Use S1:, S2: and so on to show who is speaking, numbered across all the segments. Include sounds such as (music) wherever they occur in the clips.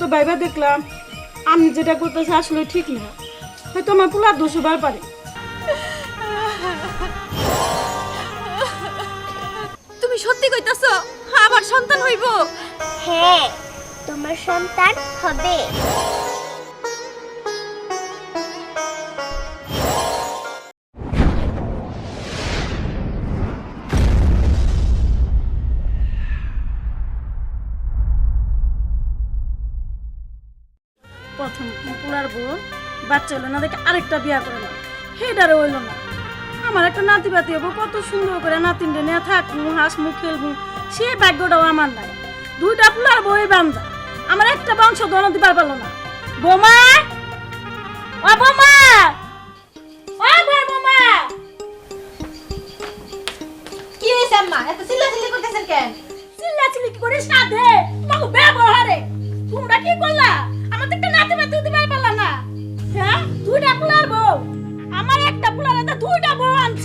S1: তো ভাইবা দেখলাম আমি যেটা করতেছি আসলে ঠিক না। হয়তো আমার পোলার দোষ হবার পারে।
S2: তুমি সত্যি কইতাছো আবার সন্তান হইব?
S3: হ্যাঁ তোমার সন্তান হবে।
S1: বাচ্চা হলো না দেখে আরেকটা বিয়া করে না সেইটারে হইল না। আমার একটা নাতি বাতি হব কত সুন্দর করে নাতিনটা নিয়ে থাকব হাসমু খেলব সে ভাগ্যটাও আমার নাই। দুইটা পোলার বই বান্ধা। আমার একটা বংশ দন দিবার পারল না। বোমা! ও বোমা! ও বোমা!
S2: কি হইছে আম্মা? এত চিল্লাচিল্লি করতেছেন কেন?
S1: চিল্লা চিল্লি কি তোমাকে ব্যবহারে। তোমরা কি করলা?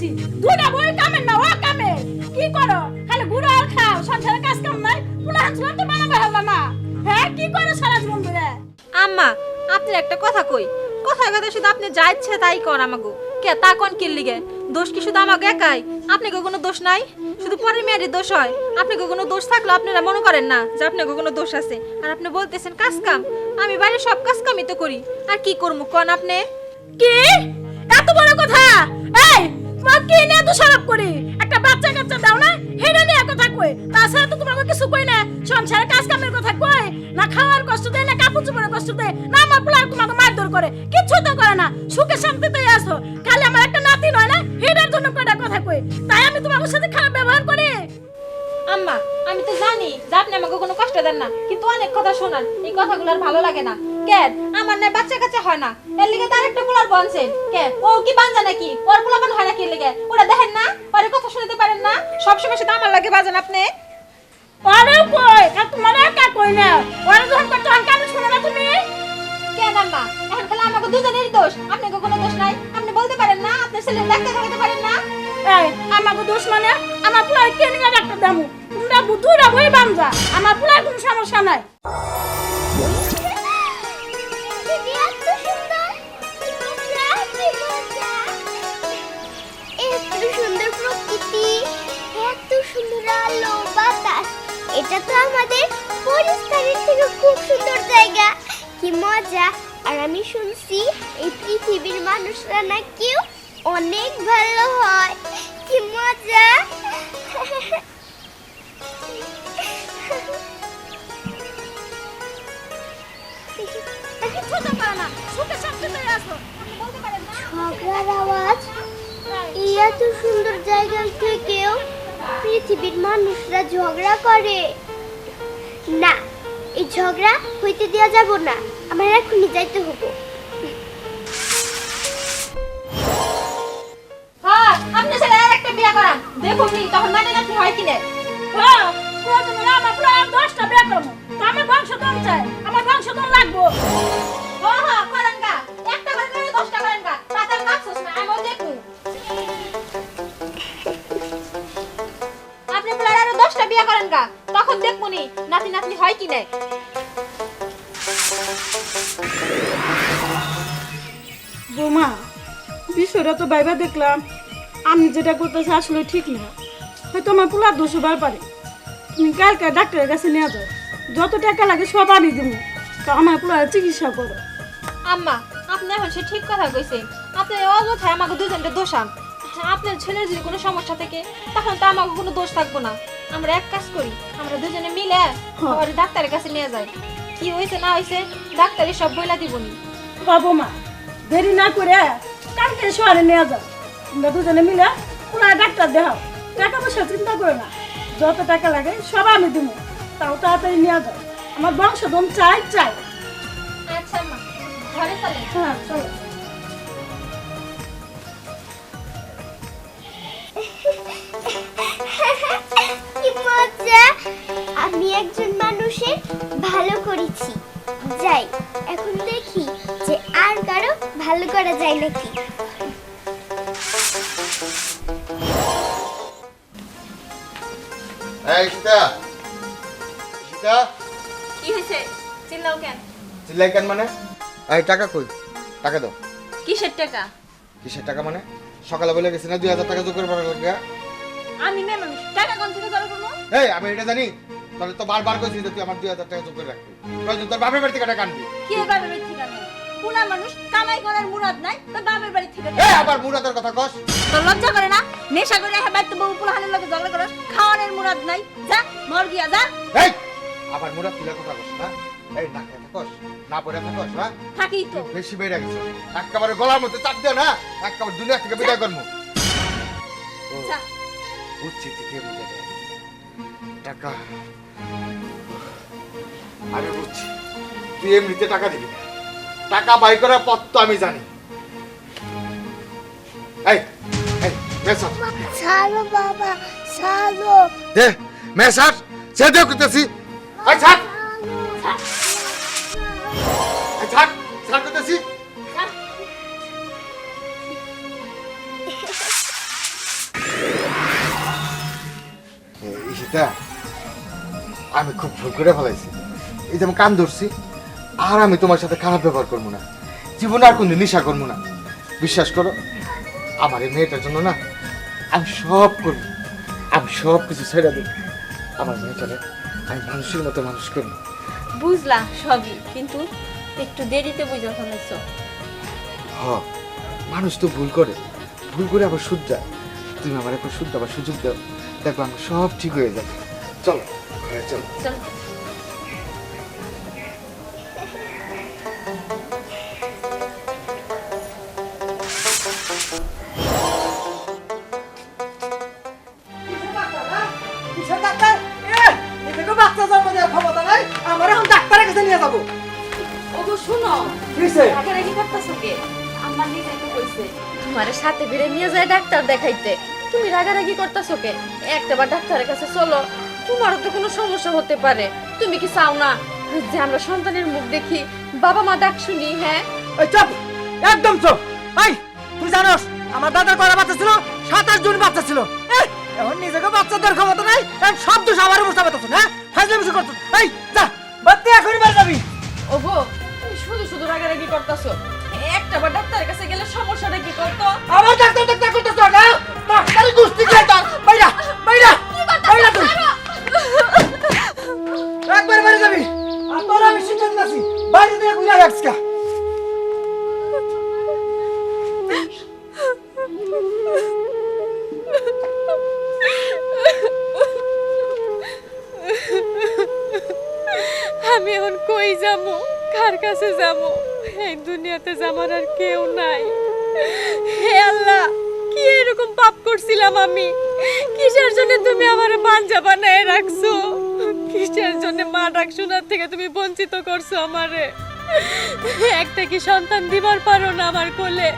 S1: আনছি দুইটা বউ কামের না ও কামের কি করো? খালি গুড়ো আর খাও সংসারে কাজ কাম নাই। পোলার ছিল তো বানাবে হলো না। হ্যাঁ কি করো সারা জীবন ধরে?
S2: আম্মা আপনার একটা কথা কই। কথা কথা শুধু আপনি যা ইচ্ছে তাই কর আমাগো। কে তা কোন কি লিগে? দোষ কি শুধু আমাকে একাই? আপনি কোনো দোষ নাই? শুধু পরের মেয়েরই দোষ হয়। আপনি কোনো দোষ থাকলে আপনারা মনে করেন না যে আপনার কোনো দোষ আছে। আর আপনি বলতেছেন কাজ কাম। আমি বাড়ির সব কাজ কামই তো করি। আর কি করব কোন আপনি?
S1: কি? এত বড় কথা? এই! তোমার কি নিয়ে তো সরব করি? একটা বাচ্চা কাচ্চা দাও না হেডা নিয়ে কথা কই তাছাড়া তো তোমাকে কিছু কই না। সংসারে কাজ কামের কথা কই না খাওয়ার কষ্ট দেয়, না কাপড় চোপড়ের কষ্ট দেয়। না আমার পোলা তোমাকে মারধর করে। কিচ্ছু তো করে না। সুখে শান্তিতে আসো খালি আমার একটা নাতি নয় না? হেডের জন্য কয়টা কথা কই তাই আমি তোমার সাথে
S2: আম্মা আমি তো জানি যে আপনি আমাকে কোনো কষ্ট দেন না কিন্তু অনেক কথা শোনান এই কথাগুলো আর ভালো লাগে না। কেন? আমার না বাচ্চা কাচ্চা হয় না। এর লিগে তার একটা পোলার বনছেন কেন? ও কি বাঞ্জা নাকি? ওর পোলাপান হয় নাকি এর লিগে? ওরা দেখেন না? ওর কথা শুনতে পারেন না? সবসময় শুধু আমার লাগে বাজান আপনি।
S1: আরে কই? আর তোমার একা কই না? ওরা যখন তখন কেন শোনো না তুমি?
S2: কেন আম্মা? এখন খালি আমাকে দুজনেরই দোষ। আপনি কোনো দোষ নাই। আপনি বলতে পারেন না? আপনার ছেলে ডাক্তার দেখাতে পারেন না?
S1: এই আমাকে দোষ মানে আমার পোলার কে নিয়ে ডাক্তার দামু? তোমরা বুদ্ধুরা বই বামজা আমার পোলার কোনো সমস্যা নাই।
S3: এটা তো আমাদের পরিস্কারের থেকে খুব সুন্দর জায়গা। কি মজা। আর আমি শুনছি এই পৃথিবীর মানুষরা নাকিও অনেক ভালো হয়। কি মজা। (laughs)
S1: না সুখে শান্তিতে আসো। আপনি বলতে পারেন না
S3: ঝগড়ার আওয়াজ। এই এত সুন্দর জায়গা থেকেও পৃথিবীর মানুষরা ঝগড়া করে। না এই ঝগড়া হইতে দেওয়া যাব না। আমার এখনই যাইতে হব।
S2: হ্যাঁ আপনি ছেলে আর একটা বিয়ে করান। দেখুন তখন মানে নাতি হয় কিনে।
S1: হ্যাঁ হলে আমার পোলার দশটা বিয়ে করব। বিষয়টা তো বাইবা দেখলাম আমি যেটা করতেছি আসলে ঠিক না। হয়তো আমার পোলার দোষ হবার পারে। তুমি কালকে ডাক্তারের কাছে নিয়ে যাও। যত টাকা লাগে সব আমি দেবো। তো আমার পোলার চিকিৎসা করো।
S2: আম্মা আপনি এখন সে ঠিক কথা কইছে। আপনি অযথায় আমাকে দুজনকে দোষান আপনার ছেলের যদি কোনো সমস্যা থাকে তখন তো আমাকে কোনো দোষ থাকব না। আমরা এক কাজ করি আমরা দুজনে মিলে ওর ডাক্তারের কাছে নিয়ে যাই। কি হয়েছে না হয়েছে ডাক্তারে সব বইলা দিবনি।
S1: বাবু মা দেরি না করে কালকে শহরে নিয়ে যাও। তোমরা দুজনে মিলে পুরা ডাক্তার দেখাও। টাকা পয়সা চিন্তা করো না। যত টাকা লাগে সব আমি দেবো। তাও তাড়াতাড়ি নিয়ে যাও। আমার বংশধন চাই চাই।
S2: আচ্ছা ঘরে
S1: হ্যাঁ চলো।
S3: কি মজা। আমি একজন মানুষের ভালো করেছি। যাই এখন দেখি। ভালো করা যায় নাকি
S4: এই সীতা। সীতা?
S2: কি হয়েছে? চিল্লাও কেন?
S4: চিল্লাই কেন মানে? এই টাকা কই? টাকা দাও।
S2: কিসের টাকা?
S4: কিসের টাকা মানে? সকালে বলে গেছি না দুই হাজার টাকা জোগাড় করার লাগে
S2: আমি মেয়ে মানুষ টাকা কোন থেকে জোগাড় করব?
S4: এই আমি এটা জানি। তাহলে তো বারবার কইছি যে তুই আমার দুই হাজার টাকা জোগাড় রাখবি। তোর বাপের বাড়ি থেকে টাকা আনবি।
S2: কে বাবার বাড়ি থেকে? পুনা মানুষ কামাই করার মুরাদ নাই তো বাবার বাড়ি থেকে
S4: এই আবার মুরাদের কথা কস।
S2: তো লজ্জা করে না? নেশা করে হ্যাঁ বাইতে বউ পুলাহানের লোকে ঝগড়া করস খাওয়ানোর মুরাদ নাই। যা মর গিয়া যা।
S4: এই আবার মুরাদ তুলে কথা কস না এই না খেয়ে থাকস না পড়ে থাকস না
S2: থাকি তো।
S4: বেশি বেড়ে গেছে একেবারে গলার মধ্যে চাপ দে না একেবারে দুনিয়া থেকে বিদায় করব
S2: যা।
S4: বুঝছি তুই কে বুঝে টাকা। আমি বুঝছি। তুই এমনিতে টাকা দিবি না। টাকা বাই করার পথ তো আমি জানি। এই এই মেসাজ
S3: ছাড়ো বাবা ছাড়ো।
S4: দে মেসাজ সে দেও করতেছি এই ছাড়। এই ছাড় ছাড় করতেছি সেটা আমি খুব ভুল করে ফেলাইছি। এই যে আমি কান ধরছি। আর আমি তোমার সাথে খারাপ ব্যবহার করব না। জীবনে আর কোনো নেশা করব না। বিশ্বাস করো আমার এই মেয়েটার জন্য না আমি সব করব আমি সব কিছু ছেড়ে দেব। আমার মেয়েটারে আমি মানুষের মতো মানুষ করব
S2: বুঝলা সবই কিন্তু একটু দেরিতে বুঝা ফেলেছো
S4: হ মানুষ তো ভুল করে। ভুল করে আবার শুদ্ধ যায়। তুমি আমার একবার শুদ্ধ আবার সুযোগ দাও। দেখো আমার সব ঠিক হয়ে যাবে। চলো চলো।
S2: চল। সাথে ফিরে নিয়ে যায় ডাক্তার দেখাইতে। তুমি রাগারাগি করতেছো কে? একটা বার ডাক্তারের কাছে চলো। তোমারও তো কোনো সমস্যা হতে পারে। তুমি কি চাও না যে আমরা সন্তানের মুখ দেখি? বাবা মা ডাক শুনি হ্যাঁ?
S5: ওই চুপ! একদম চুপ! এই তুই জানোস আমার দাদার করা বাচ্চা ছিল? সাতাশ জন বাচ্চা ছিল। এখন নিজেকে বাচ্চা দেওয়ার ক্ষমতা নাই। এখন সব দোষ আমার উপর চাপাতেছ না ফাইজলে বেশি করতো এই যা বাদ এখনই বাড়ি যাবি।
S2: ওগো তুমি শুধু শুধু রাগারাগি করতেছো। একটা ডাক্তারের কাছে গেলে সমস্যাটা কি করতো
S5: আমার ডাক্তার
S6: কাছে যাব। এই দুনিয়াতে যাবার আর কেউ নাই। হে আল্লাহ, কি এরকম পাপ করছিলাম আমি? কিসের জন্য তুমি আমার পাঞ্জা বানায় রাখছো? কিসের জন্য মা ডাক শোনার থেকে তুমি বঞ্চিত করছ আমারে? একটা কি সন্তান দিবার পারো না আমার কোলে?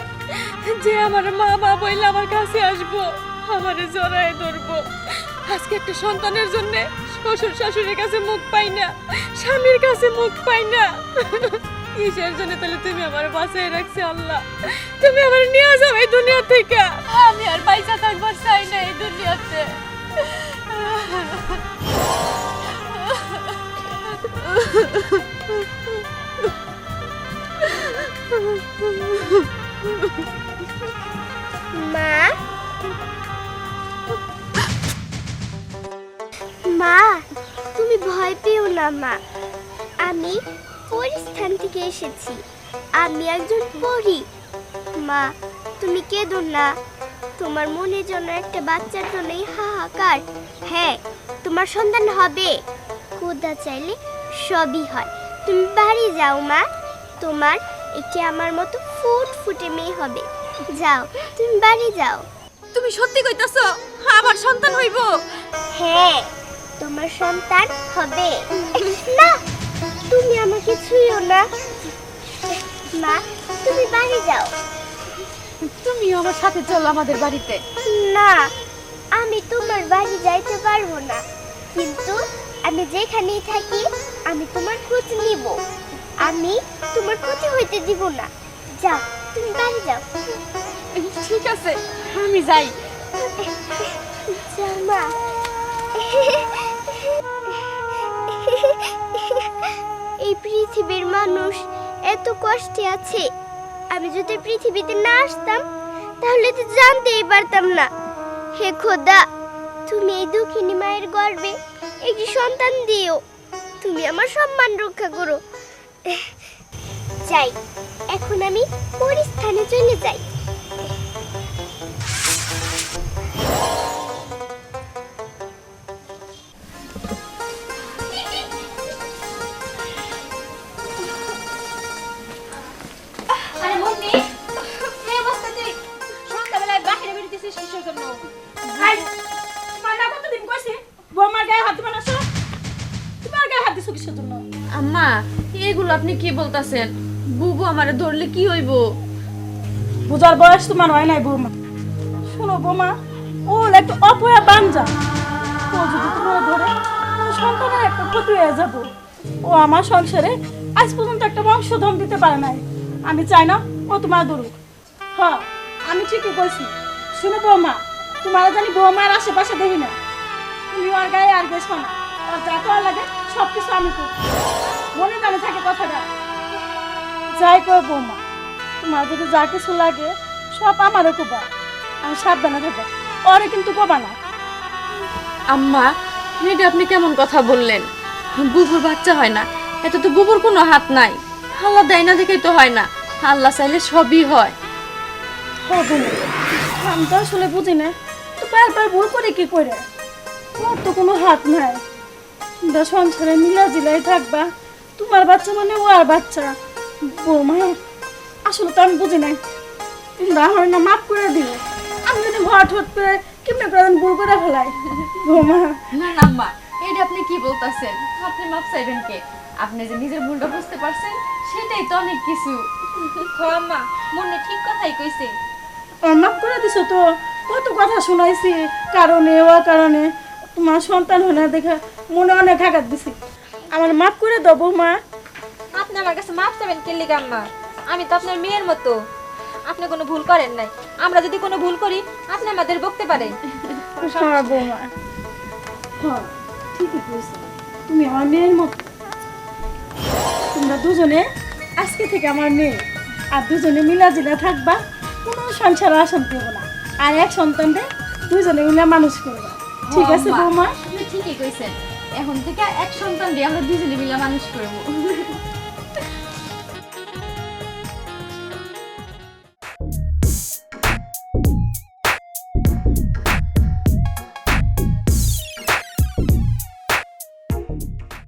S6: যে আমার মা মা বইলে আমার কাছে আসব, আমারে জড়ায় ধরবো। আজকে একটা সন্তানের জন্য শ্বশুর শাশুড়ির কাছে মুখ পাই না, স্বামীর কাছে মুখ পাই না। কিসের জন্য তাহলে তুমি আমার বাসায় রাখছে আল্লাহ? তুমি আমার নিয়ে যাও এই দুনিয়া থেকে। আমি আর পয়সা থাকবার চাই না এই দুনিয়াতে।
S3: ভয় পেও না মা। আমি পরিস্থান থেকে এসেছি। আমি একজন পড়ি মা তুমি কেঁদো না। তোমার মনের জন্য একটা বাচ্চার জন্যই হাহাকার। হ্যাঁ তোমার সন্তান হবে। খোদা চাইলে সবই হয়। তুমি বাড়ি যাও মা। তোমার একে আমার মতো ফুট ফুটে মেয়ে হবে। যাও তুমি বাড়ি যাও।
S2: তুমি সত্যি কইতাছো আমার সন্তান হইব।
S3: হ্যাঁ। তোমার সন্তান হবে। না তুমি আমাকে ছুঁয়ো না। মা তুমি বাড়ি যাও।
S6: তুমি আমার সাথে চলো আমাদের বাড়িতে।
S3: না আমি তোমার বাড়ি যাইতে পারব না। কিন্তু আমি যেখানেই থাকি আমি তোমার খোঁজ নিব। আমি তোমার ক্ষতি হইতে দিব না। যাও তুমি বাড়ি যাও।
S6: ঠিক আছে আমি যাই।
S3: যাও মা। এই পৃথিবীর মানুষ এত কষ্টে আছে। আমি যদি পৃথিবীতে না আসতাম, তাহলে তো জানতেই পারতাম না। হে খোদা, তুমি এই দুঃখিনী মায়ের গর্বে একটি সন্তান দিও। তুমি আমার সম্মান রক্ষা করো। যাই, এখন আমি পরিস্থানে চলে যাই।
S7: আপনি কি বলতাছেন? বুবু আমারে ধরলে কি হইব?
S1: বুঝার বয়স তোমার হয় নাই বৌমা শোনো বৌমা ও একটু অপয়া বাঞ্জা। ও যদি তোমার ধরে সন্তানের একটা ক্ষতি হয়ে যাব। ও আমার সংসারে আজ পর্যন্ত একটা বংশধন দিতে পারে নাই। আমি চাই না ও তোমার ধরুক। হ্যাঁ আমি ঠিকই কইছি। শুনো বৌমা তোমার জানি বৌমার আশেপাশে দেখি না। তুমি আর গায়ে আর গেছো না। আর যা লাগে সব কিছু আমি করব। মনে থাকে কথাটা। যাই কর বৌমা তোমার যদি যা কিছু লাগে সব আমারও কোবা। আমি সাবধানে থাকব। ওরে কিন্তু কোবা না।
S7: আম্মা এটা আপনি কেমন কথা বললেন? বুবুর বাচ্চা হয় না। এতে তো বুবুর কোনো হাত নাই। আল্লাহ দেয় না দেখেই তো হয় না। আল্লাহ চাইলে সবই হয়।
S1: আমি তো আসলে বুঝি না। তো বারবার ভুল করে কি করে? ওর তো কোনো হাত নাই। তোমরা সংসারে মিলা জিলাই থাকবা। তোমার বাচ্চা মানে ও আর বাচ্চা। বৌমা আসলে তো আমি বুঝি নাই। তোমরা আমার না মাফ করে দিও। আমি যদি হট হট করে কেমনে করে ভুল করে ফেলাই। বৌমা।
S7: না না আম্মা এটা আপনি কি বলতাছেন? আপনি মাপ চাইবেন কে? আপনি যে নিজের ভুলটা বুঝতে পারছেন সেটাই তো অনেক কিছু।
S2: আম্মা মুন্নি ঠিক কথাই কইছে
S1: মাফ করে দিছো তো। কত কথা শোনাইছি কারণে ও কারণে। তোমার সন্তান না দেখা মনে অনেক আঘাত দিছি। আমার মাফ করে দাও বৌমা।
S2: আপনি আমার কাছে মাফ চাবেন কে লিগা আম্মা? আমি তো আপনার মেয়ের মতো। আপনি কোনো ভুল করেন নাই। আমরা যদি কোনো ভুল করি আপনি আমাদের বকতে পারেন।
S1: হ্যাঁ বৌমা। হ্যাঁ ঠিকই কইছো। তুমি আমার মেয়ের মতো। তোমরা দুজনে আজকে থেকে আমার মেয়ে। আর দুজনে মিলাজিলা থাকবা কোনো সংসার অশান্তি হবে না। আর এক সন্তানরে দুজনে মিলে মানুষ করবা। ঠিক আছে বৌমা?
S7: ঠিকই কইছেন। এখন থেকে এক সন্তান দিয়ে আমরা দুজনে মিলে মানুষ করব।